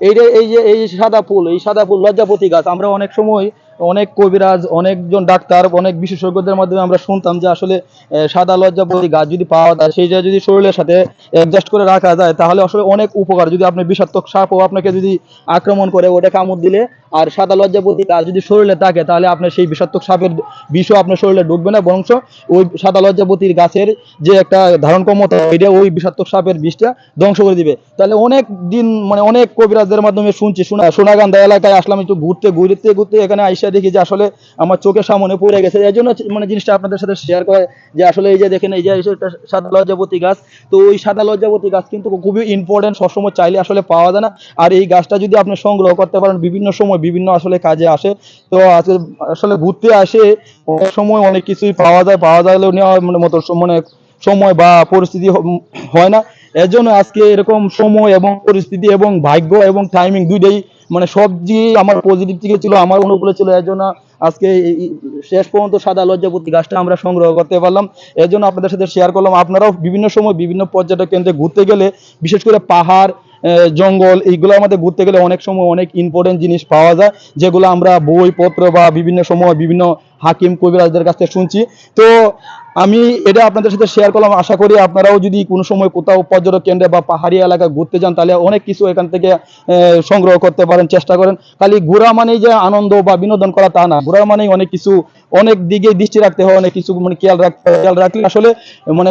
এইটা এই যে এই যে সাদা ফুল, এই সাদা ফুল লজ্জাপতি গাছ। আমরা অনেক সময় অনেক কবিরাজ, অনেকজন ডাক্তার, অনেক বিশেষজ্ঞদের মাধ্যমে আমরা শুনতাম যে আসলে সাদা লজ্জাপতি গাছ যদি পাওয়া যায় সেইটা যদি শরীরের সাথে অ্যাডজাস্ট করে রাখা যায়, তাহলে আসলে অনেক উপকার। যদি আপনি বিষাক্তক সাপও আপনাকে যদি আক্রমণ করে, ওটা কামড় দিলে, আর সাদা লজ্জাপতি গাছ যদি শরীরে থাকে, তাহলে আপনার সেই বিষাক্তক সাপের বিষও আপনার শরীরে ঢুকবে না, বরঞ্চ ওই সাদা লজ্জাপতির গাছের যে একটা ধারণ ক্ষমতা এটা ওই বিষাক্তক সাপের বিষটা ধ্বংস করে দিবে। তাহলে অনেক দিন মানে অনেক কবিরাজদের মাধ্যমে শুনছি সোনা সোনাগান্ধা এলাকায় আসলাম একটু ঘুরতে ঘুরতে ঘুরতে এখানে আইসা দেখি যে আসলে আমার চোখের সামনে পড়ে গেছে। এই জন্য মানে জিনিসটা আপনাদের সাথে শেয়ার করে যে আসলে এই যে দেখেন, এই যে সাদা লজ্জাপতি গাছ, তো ওই সাদা লজ্জাপতি গাছ কিন্তু খুবই ইম্পর্টেন্ট সবসময় চাইলে আসলে পাওয়া যায় না। আর এই গাছটা যদি আপনি সংগ্রহ করতে পারেন, বিভিন্ন সময় বিভিন্ন আসলে কাজে আসে। তো আজকে আসলে ঘুরতে আসে সময় অনেক কিছুই পাওয়া যায়, পাওয়া যাইলেও নেওয়া মানে মতো মানে সময় বা পরিস্থিতি হয় না। এর জন্য আজকে এরকম সময় এবং পরিস্থিতি এবং ভাগ্য এবং টাইমিং দুইটাই মানে সবজি আমার পজিটিভ দিকে ছিল, আমার অনুকূলে ছিল, এর জন্য আজকে এই- এই, শেষ পর্যন্ত সাদা লজ্জাপতি গাছটা আমরা সংগ্রহ করতে পারলাম। এর জন্য আপনাদের সাথে শেয়ার করলাম। আপনারাও বিভিন্ন সময় বিভিন্ন পর্যটক কেন্দ্রে ঘুরতে গেলে, বিশেষ করে পাহাড় জঙ্গল এইগুলোর মধ্যে ঘুরতে গেলে অনেক সময় অনেক ইম্পর্টেন্ট জিনিস পাওয়া যায়, যেগুলো আমরা বই পত্র বা বিভিন্ন সময় বিভিন্ন হাকিম কবিরাজদের কাছ থেকে শুনছি। তো আমি এটা আপনাদের সাথে শেয়ার করলাম। আশা করি আপনারাও যদি কোনো সময় কোথাও পর্যটক কেন্দ্রে বা পাহাড়ি এলাকায় ঘুরতে যান, তাহলে অনেক কিছু এখান থেকে সংগ্রহ করতে পারেন, চেষ্টা করেন। খালি ঘোরা মানেই যে আনন্দ বা বিনোদন করা তা না। ঘোরা মানেই অনেক কিছু, অনেক দিকে দৃষ্টি রাখতে হয়, অনেক কিছু মানে খেয়াল রাখতে। খেয়াল রাখলে আসলে মানে